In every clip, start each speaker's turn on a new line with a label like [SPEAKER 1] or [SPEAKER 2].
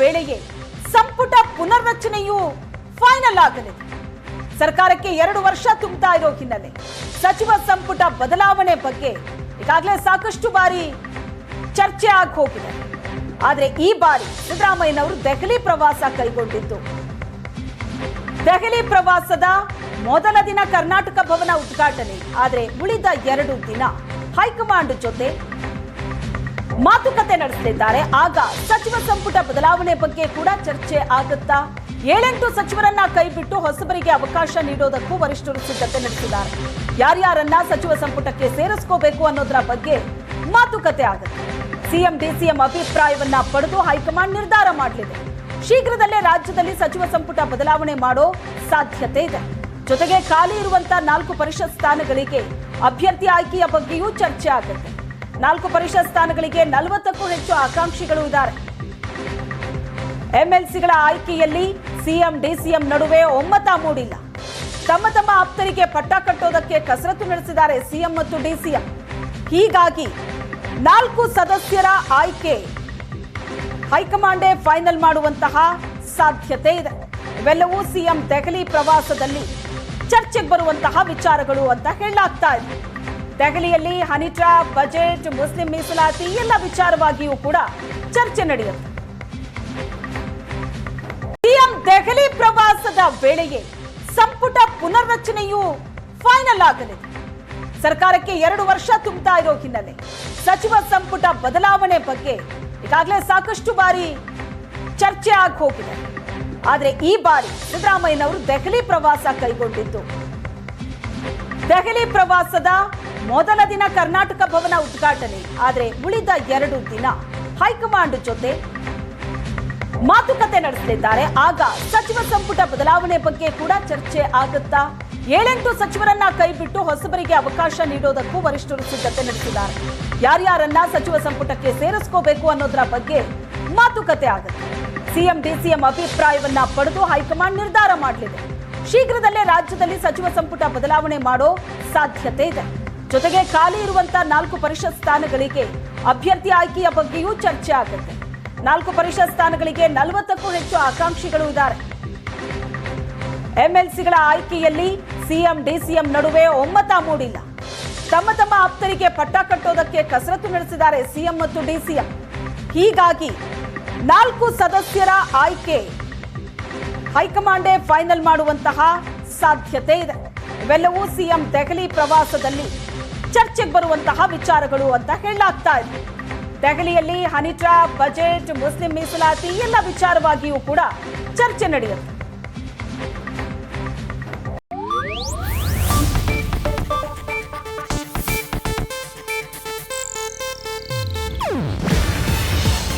[SPEAKER 1] ವೇಳೆಗೆ ಸಂಪುಟ ಪುನರ್ರಚನೆಯು ಫೈನಲ್ ಆಗಲಿದೆ. ಸರ್ಕಾರಕ್ಕೆ ಎರಡು ವರ್ಷ ತುಂಬುತ್ತಾ ಇರೋ ಹಿನ್ನೆಲೆ ಸಚಿವ ಸಂಪುಟ ಬದಲಾವಣೆ ಬಗ್ಗೆ ಈಗಾಗಲೇ ಸಾಕಷ್ಟು ಬಾರಿ ಚರ್ಚೆ ಆಗಿ ಹೋಗಿದೆ. ಆದರೆ ಈ ಬಾರಿ ಸಿದ್ದರಾಮಯ್ಯನವರು ದೆಹಲಿ ಪ್ರವಾಸ ಕೈಗೊಂಡಿದ್ದು. ದೆಹಲಿ ಪ್ರವಾಸದ ಮೊದಲ ದಿನ ಕರ್ನಾಟಕ ಭವನ ಉದ್ಘಾಟನೆ, ಆದರೆ ಉಳಿದ ಎರಡು ದಿನ ಹೈಕಮಾಂಡ್ ಜೊತೆ ಮಾತುಕತೆ ನಡೆಸಲಿದ್ದಾರೆ ಆಗ ಸಚಿವ ಸಂಪುಟ ಬದಲಾವಣೆ ಬಗ್ಗೆ ಕೂಡ ಚರ್ಚೆ ಆಗುತ್ತಾ? ಏಳೆಂಟು ಸಚಿವರನ್ನ ಕೈಬಿಟ್ಟು ಹೊಸಬರಿಗೆ ಅವಕಾಶ ನೀಡೋದಕ್ಕೂ ವರಿಷ್ಠರು ಸಿದ್ಧತೆ ನಡೆಸಿದ್ದಾರೆ. ಯಾರ್ಯಾರನ್ನ ಸಚಿವ ಸಂಪುಟಕ್ಕೆ ಸೇರಿಸ್ಕೋಬೇಕು ಅನ್ನೋದರ ಬಗ್ಗೆ ಮಾತುಕತೆ ಆಗುತ್ತೆ. ಸಿಎಂ, ಡಿಸಿಎಂ ಅಭಿಪ್ರಾಯವನ್ನ ಪಡೆದು ಹೈಕಮಾಂಡ್ ನಿರ್ಧಾರ ಮಾಡಲಿದೆ. ಶೀಘ್ರದಲ್ಲೇ ರಾಜ್ಯದಲ್ಲಿ ಸಚಿವ ಸಂಪುಟ ಬದಲಾವಣೆ ಮಾಡೋ ಸಾಧ್ಯತೆ ಇದೆ. ಜೊತೆಗೆ ಖಾಲಿ ಇರುವಂತಹ ನಾಲ್ಕು ಪರಿಷತ್ ಸ್ಥಾನಗಳಿಗೆ ಅಭ್ಯರ್ಥಿ ಆಯ್ಕೆಯ ಬಗ್ಗೆಯೂ ಚರ್ಚೆ ಆಗುತ್ತೆ. ನಾಲ್ಕು ಪರಿಷತ್ ಸ್ಥಾನಗಳಿಗೆ ನಲವತ್ತಕ್ಕೂ ಹೆಚ್ಚು ಆಕಾಂಕ್ಷಿಗಳು ಇದ್ದಾರೆ. ಎಂಎಲ್ಸಿಗಳ ಆಯ್ಕೆಯಲ್ಲಿ ಸಿಎಂ, ಡಿಸಿಎಂ ನಡುವೆ ಒಮ್ಮತ ಮೂಡಿಲ್ಲ. ತಮ್ಮ ತಮ್ಮ ಆಪ್ತರಿಗೆ ಪಟ್ಟ ಕಟ್ಟೋದಕ್ಕೆ ಕಸರತ್ತು ನಡೆಸಿದ್ದಾರೆ ಸಿಎಂ ಮತ್ತು ಡಿಸಿಎಂ. ಹೀಗಾಗಿ ನಾಲ್ಕು ಸದಸ್ಯರ ಆಯ್ಕೆ ಹೈಕಮಾಂಡೇ ಫೈನಲ್ ಮಾಡುವಂತಹ ಸಾಧ್ಯತೆ ಇದೆ. ಇವೆಲ್ಲವೂ ಸಿಎಂ ದೆಹಲಿ ಪ್ರವಾಸದಲ್ಲಿ ಚರ್ಚೆಗೆ ಬರುವಂತಹ ವಿಚಾರಗಳು ಅಂತ ಹೇಳಲಾಗ್ತಾ ಇದೆ. ದೆಹಲಿಯಲ್ಲಿ ಹನಿಟ್ರಾ ಬಜೆಟ್, ಮುಸ್ಲಿಂ ಮೀಸಲಾತಿ ಎಲ್ಲ ವಿಚಾರವಾಗಿಯೂ ಕೂಡ ಚರ್ಚೆ ನಡೆಯುತ್ತೆ. ಸಿಎಂ ದೆಹಲಿ ಪ್ರವಾಸದ ವೇಳೆಗೆ ಸಂಪುಟ ಪುನರ್ರಚನೆಯು ಫೈನಲ್ ಆಗಲಿದೆ. ಸರ್ಕಾರಕ್ಕೆ ಎರಡು ವರ್ಷ ತುಂಬುತ್ತಾ ಇರೋ ಹಿನ್ನೆಲೆ ಸಚಿವ ಸಂಪುಟ ಬದಲಾವಣೆ ಬಗ್ಗೆ ಈಗಾಗಲೇ ಸಾಕಷ್ಟು ಬಾರಿ ಚರ್ಚೆ ಆಗಿ ಹೋಗಿದೆ. ಆದರೆ ಈ ಬಾರಿ ಸಿದ್ದರಾಮಯ್ಯನವರು ದೆಹಲಿ ಪ್ರವಾಸ ಕೈಗೊಂಡಿದ್ದು ದೆಹಲಿ ಪ್ರವಾಸದ ಮೊದಲ ದಿನ ಕರ್ನಾಟಕ ಭವನ ಉದ್ಘಾಟನೆ, ಆದರೆ ಉಳಿದ ಎರಡು ದಿನ ಹೈಕಮಾಂಡ್ ಜೊತೆ ಮಾತುಕತೆ ನಡೆಸಲಿದ್ದಾರೆ. ಆಗ ಸಚಿವ ಸಂಪುಟ ಬದಲಾವಣೆ ಬಗ್ಗೆ ಕೂಡ ಚರ್ಚೆ ಆಗುತ್ತಾ? ಏಳೆಂಟು ಸಚಿವರನ್ನ ಕೈಬಿಟ್ಟು ಹೊಸಬರಿಗೆ ಅವಕಾಶ ನೀಡೋದಕ್ಕೂ ವರಿಷ್ಠರು ಸಿದ್ಧತೆ ನಡೆಸಿದ್ದಾರೆ. ಯಾರ್ಯಾರನ್ನ ಸಚಿವ ಸಂಪುಟಕ್ಕೆ ಸೇರಿಸ್ಕೋಬೇಕು ಅನ್ನೋದರ ಬಗ್ಗೆ ಮಾತುಕತೆ ಆಗುತ್ತೆ. ಸಿಎಂ, ಡಿಸಿಎಂ ಅಭಿಪ್ರಾಯವನ್ನ ಪಡೆದು ಹೈಕಮಾಂಡ್ ನಿರ್ಧಾರ ಮಾಡಲಿದೆ. ಶೀಘ್ರದಲ್ಲೇ ರಾಜ್ಯದಲ್ಲಿ ಸಚಿವ ಸಂಪುಟ ಬದಲಾವಣೆ ಮಾಡೋ ಸಾಧ್ಯತೆ ಇದೆ. ಜೊತೆಗೆ ಖಾಲಿ ಇರುವಂತಹ ನಾಲ್ಕು ಪರಿಷತ್ ಸ್ಥಾನಗಳಿಗೆ ಅಭ್ಯರ್ಥಿ ಆಯ್ಕೆಯ ಬಗ್ಗೆಯೂ ಚರ್ಚೆ ಆಗುತ್ತೆ. ನಾಲ್ಕು ಪರಿಷತ್ ಸ್ಥಾನಗಳಿಗೆ ನಲವತ್ತಕ್ಕೂ ಹೆಚ್ಚು ಆಕಾಂಕ್ಷಿಗಳು ಇದ್ದಾರೆ. ಎಂಎಲ್ಸಿಗಳ ಆಯ್ಕೆಯಲ್ಲಿ ಸಿಎಂ, ಡಿಸಿಎಂ ನಡುವೆ ಒಮ್ಮತ ಮೂಡಿಲ್ಲ. ತಮ್ಮ ತಮ್ಮ ಆಪ್ತರಿಗೆ ಪಟ್ಟ ಕಟ್ಟೋದಕ್ಕೆ ಕಸರತ್ತು ನಡೆಸಿದ್ದಾರೆ ಸಿಎಂ ಮತ್ತು ಡಿಸಿಎಂ. ಹೀಗಾಗಿ ನಾಲ್ಕು ಸದಸ್ಯರ ಆಯ್ಕೆ ಹೈಕಮಾಂಡೇ ಫೈನಲ್ ಮಾಡುವಂತಹ ಸಾಧ್ಯತೆ ಇದೆ. ಇವೆಲ್ಲವೂ ಸಿಎಂ ದೆಹಲಿ ಪ್ರವಾಸದಲ್ಲಿ ಚರ್ಚೆಗೆ ಬರುವಂತಹ ವಿಚಾರಗಳು ಅಂತ ಹೇಳಲಾಗ್ತಾ ಇದೆ. ದೆಹಲಿಯಲ್ಲಿ ಹನಿಟ್ರಾ, ಬಜೆಟ್, ಮುಸ್ಲಿಂ ಮೀಸಲಾತಿ ಎಲ್ಲ ವಿಚಾರವಾಗಿಯೂ ಕೂಡ ಚರ್ಚೆ ನಡೆಯುತ್ತೆ.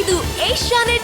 [SPEAKER 2] ಇದು ಏಷ್ಯಾನೆಟ್